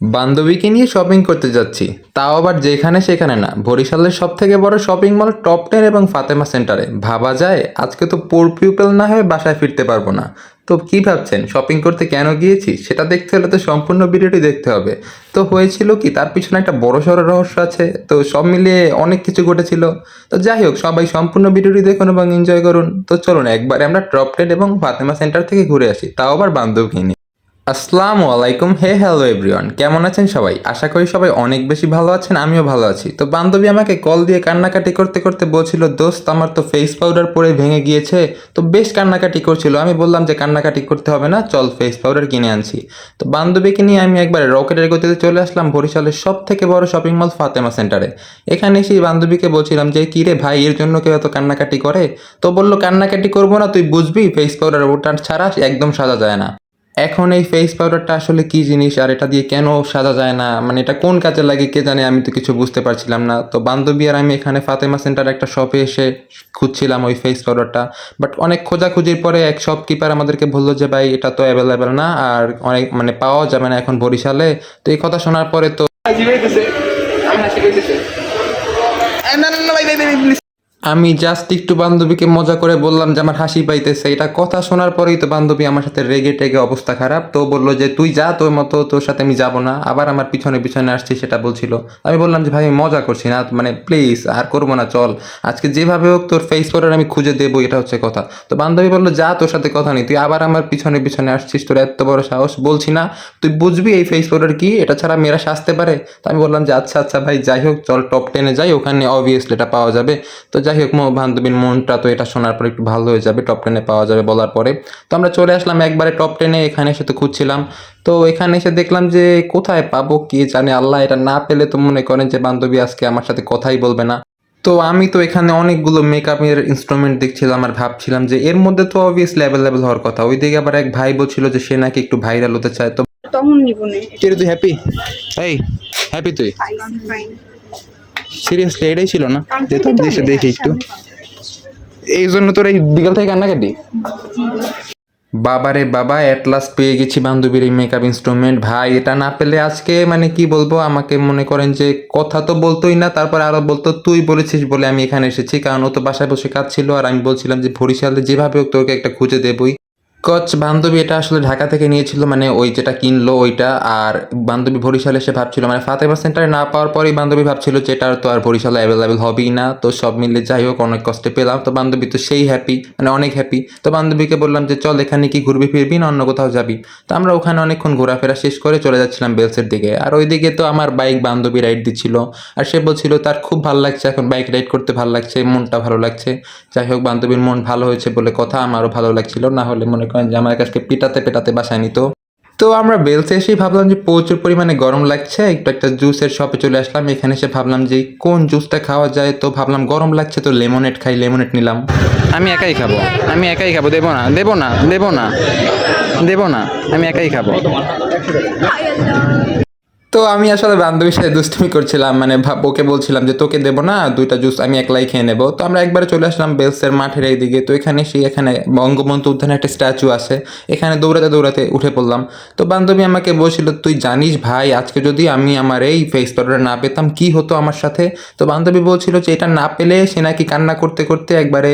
বান্ধবীকে নিয়ে শপিং করতে যাচ্ছি। তাও আবার যেখানে সেখানে না। বরিশালের সব থেকে বড় শপিং মল টপ টেন এবং ফাতেমা সেন্টারে ভাবা যায়, আজকে তো পোর পিউপেল না হয়ে বাসায় ফিরতে পারব না। তো কি ভাবছেন? শপিং করতে কেন গিয়েছি? সেটা দেখতে হলে তো সম্পূর্ণ ভিডিওটি দেখতে হবে। তো হয়েছিল কি, তার পিছনে একটা বড় সড়ো রহস্য আছে। তো সব মিলিয়ে অনেক কিছু ঘটেছিল। তো যাই হোক, সবাই সম্পূর্ণ ভিডিওটি দেখুন এবং এনজয় করুন। তো চলুন, একবারে আমরা টপ টেন এবং ফাতেমা সেন্টার থেকে ঘুরে আসি। তাও আবার বান্ধবী আসসালামু আলাইকুম, হে হ্যালো এভরিওয়ান। কেমন আছেন সবাই? আশা করি সবাই অনেক বেশি ভালো আছেন, আমিও ভালো আছি। তো বান্ধবী আমাকে কল দিয়ে কান্নাকাটি করতে করতে বলছিল, দোস্ত, আমার তো ফেস পাউডার পরে ভেঙে গিয়েছে। তো বেশ কান্নাকাটি করছিল। আমি বললাম যে, কান্নাকাটি করতে হবে না, চল ফেস পাউডার কিনে আনছি। তো বান্ধবীকে নিয়ে আমি একবার রকেটের গতিতে চলে আসলাম বরিশালের সব থেকে বড় শপিং মল ফাতেমা সেন্টারে এখানে এসে বান্ধবীকে বলছিলাম যে কি রে ভাই, এর জন্য কেউ এত কান্নাকাটি করে? তো বলল, কান্নাকাটি করব না, তুই বুঝবি ফেস পাউডার ওটা ছাড়া একদম সাজা যায় না। এখন এই ফেস পাউডারটা আসলে কি জিনিস আর এটা দিয়ে কেন সাজা যায় না? মানে এটা কোন কাজে লাগে কে জানে আমি তো কিছু বুঝতে পারছিলাম না। তো বান্ধবী আর আমি এখানে ফাতেমা সেন্টার একটা শপে এসে খুঁজছিলাম ওই ফেস পাউডারটা বাট অনেক খোঁজাখুঁজির পরে এক শপকিপার আমাদেরকে বলল যে ভাই এটা তো অ্যাভেলেবেল না আর অনেক মানে পাওয়া যাবে না এখন বরিশালে। তো এই কথা শোনার পরে তো আমি জাস্ট একটু বান্ধবীকে মজা করে বললাম যে, আমার হাসি পাইতেছে। এটা কথা শোনার পরেই তো বান্ধবী আমার সাথে রেগে টেগে অবস্থা খারাপ। তো বলল যে, তুই যা, তোর মতো তোর সাথে আমি যাব না। আবার আমার পিছনে পিছনে আসছি, সেটা বলছিল। আমি বললাম যে, ভাই মজা করছি না মানে প্লিজ আর করব না, চল। আজকে যেভাবে হোক তোর ফেস পাউডার আমি খুঁজে দেবো, এটা হচ্ছে কথা। তো বান্ধবী বলল, যা, তোর সাথে কথা নেই। তুই আবার আমার পিছনে পিছনে আসছিস, তোর এত বড় সাহস, বলছি না। তুই বুঝবি এই ফেস পাউডার কি? এটা ছাড়া মেয়েরা সাজতে পারে? তো আমি বললাম যে আচ্ছা আচ্ছা ভাই, যাই হোক, চল টপ টেনে যাই, ওখানে অবভিয়াসলি এটা পাওয়া যাবে। তো যাই হোক মো- বান্ধবীর মনটা তো এটা শোনার পর একটু ভালো হয়ে যাবে টপ টেনে পাওয়া যাবে বলার পরে। তো আমরা চলে আসলাম একবারে টপ টেনে এখানে এসে তো খুঁজছিলাম। তো এখানে এসে দেখলাম যে কোথায় পাবো কে জানে আল্লাহ এটা না পেলে তো মনে করেন যে বান্ধবী আজকে আমার সাথে কথাই বলবে না। তো আমি তো এখানে অনেকগুলো মেকআপের ইনস্ট্রুমেন্ট দেখছিলাম আর ভাবছিলাম যে এর মধ্যে তো অবভিয়াসলি অ্যাভেলেবেল হওয়ার কথা। ওইদিকে আবার এক ভাই বলছিল যে সে নাকি একটু ভাইরাল হতে চায়। তো তখন নিব না। তুই হ্যাপি এই হ্যাপি তুই? সিরিয়াসলি এটাই ছিল না? যে তোর দেশে দেখি একটু। এই জন্য তোর এই বিকাল থেকে কান্নাকাটি? বাবারে বাবা অ্যাট লাস্ট পেয়ে গেছি বান্ধবীর এই মেকআপ ইনস্ট্রুমেন্ট ভাই এটা না পেলে আজকে মানে কি বলব আমাকে মনে করেন যে কথা তো বলতোই না তারপর আরও বলতো তুই বলেছিস বলে আমি এখানে এসেছি। কারণ ও তো বাসায় বসে কাজ ছিল আর আমি বলছিলাম যে বরিশালে যেভাবে হোক তোকে একটা খুঁজে দেবই। কচ বান্ধবী এটা আসলে ঢাকা থেকে নিয়েছিল মানে ওই যেটা কিনলো ওইটা, আর বান্ধবী বরিশালে এসে ভাবছিল মানে ফাতেমা সেন্টারে না পাওয়ার পরেই বান্ধবী ভাবছিল যে এটা তো আর বরিশালে অ্যাভেলেবেল হবেই না, তো সব মিলে যাই হোক, অনেক কষ্টে পেলাম, তো বান্ধবী তো সেই হ্যাপি মানে অনেক হ্যাপি তো বান্ধবীকে বললাম যে চল এখানে কি ঘুরবি ফিরবি না অন্য কোথাও যাবি, তো আমরা ওখানে অনেকক্ষণ ঘোরাফেরা শেষ করে চলে যাচ্ছিলাম বেলসের দিকে, আর ওইদিকে তো আমার বাইক বান্ধবী রাইড দিচ্ছিল, আর সে বলছিল তার খুব ভালো লাগছে, এখন বাইক রাইড করতে ভালো লাগছে, মনটা ভালো লাগছে, যাই হোক বান্ধবীর মন ভালো হয়েছে বলে কথা আমারও ভালো লাগছিল, না হলে মনে করেন আমার কাছকে পেটাতে পেটাতে বাসায় নিত। তো আমরা বেলসে এসেই ভাবলাম যে প্রচুর পরিমাণে গরম লাগছে, একটু একটা জুসের শপে চলে আসলাম। এখানে এসে ভাবলাম যে কোন জুসটা খাওয়া যায়? তো ভাবলাম গরম লাগছে, তো লেমনেট খাই লেমনেট নিলাম। আমি একাই খাব, আমি একাই খাব, দেবো না দেবো না দেবো না দেবো না, আমি একাই খাব। তো আমি আসলে বান্ধবীর সাথে দুষ্টুমি করছিলাম মানে ওকে বলছিলাম যে তোকে দেবো না, দুইটা জুস আমি একলাই খেয়ে নেব। তো আমরা একবারে চলে আসলাম বেলসের মাঠের এই দিকে তো এখানে সেই এখানে বঙ্গবন্ধু উদ্যানে একটা স্ট্যাচু আছে। এখানে দৌড়াতে দৌড়াতে উঠে পড়লাম। তো বান্ধবী আমাকে বলছিল, তুই জানিস ভাই, আজকে যদি আমি আমার এই ফেস পাউডার না পেতাম, কি হতো আমার সাথে? তো বান্ধবী বলছিল যে, এটা না পেলে সে নাকি কান্না করতে করতে একবারে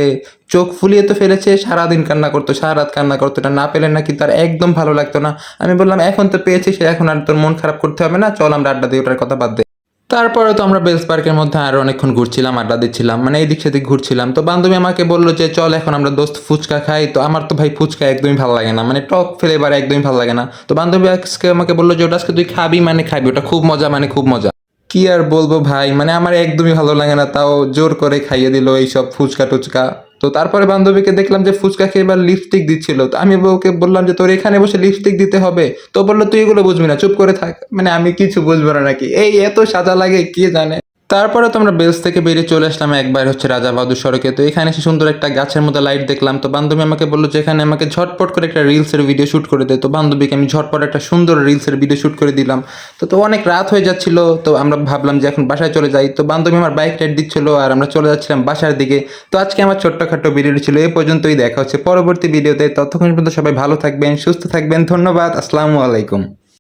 চোখ ফুলিয়ে তো ফেলেছে, সারাদিন কান্না করতো সারা রাত কান্না করতো, এটা না পেলে নাকি তার একদম ভালো লাগতো না। আমি বললাম, এখন তো পেয়েছি, সে এখন আর তোর মন খারাপ করতে হবে না, চল আমরা আড্ডা দিই ওটার কথা বাদ দে। তারপরে তো আমরা বেলস পার্কের মধ্যে আরও অনেকক্ষণ ঘুরছিলাম, আড্ডা দিচ্ছিলাম মানে এদিক সেদিক ঘুরছিলাম। তো বান্ধবী আমাকে বলল যে, চল, এখন আমরা দোস্ত ফুচকা খাই। তো আমার তো ভাই ফুচকা একদমই ভালো লাগে না মানে টক ফ্লেভার একদমই ভালো লাগে না। তো বান্ধবী আজকে আমাকে বলল যে, ওটা আজকে তুই খাবি মানে খাবি, ওটা খুব মজা মানে খুব মজা। কি আর বলব ভাই মানে আমার একদমই ভালো লাগে না, তাও জোর করে খাইয়ে দিল এইসব ফুচকা টুচকা তো তারপরে বান্ধবীকে দেখলাম যে ফুচকা খেয়ে এবার লিপস্টিক দিচ্ছিল। তো আমি ওকে বললাম যে, তোর এখানে বসে লিপস্টিক দিতে হবে? তো বলল, তুই এগুলো বুঝবি না, চুপ করে থাক। মানে আমি কিছু বুঝব না নাকি? এই এত সাজা লাগে, কে জানে? তারপরে তো আমরা বেলস থেকে বেরিয়ে চলে আসলাম একবার হচ্ছে রাজা বাহাদুর সড়কে। তো এখানে এসে সুন্দর একটা গাছের মধ্যে লাইট দেখলাম। তো বান্ধবী আমাকে বলল যে এখানে আমাকে ঝটপট করে একটা রিলসের ভিডিও শ্যুট করে দে। তো বান্ধবীকে আমি ঝটপট একটা সুন্দর রিলসের ভিডিও শ্যুট করে দিলাম। তো তো অনেক রাত হয়ে যাচ্ছিল। তো আমরা ভাবলাম যে এখন বাসায় চলে যাই। তো বান্ধবী আমার বাইক রাইড দিচ্ছিল আর আমরা চলে যাচ্ছিলাম বাসার দিকে। তো আজকে আমার ছোট্টখাটো ভিডিওটি ছিল। এই পর্যন্তই দেখা হচ্ছে পরবর্তী ভিডিওতে ততক্ষণ পর্যন্ত সবাই ভালো থাকবেন, সুস্থ থাকবেন। ধন্যবাদ। আসসালামু আলাইকুম।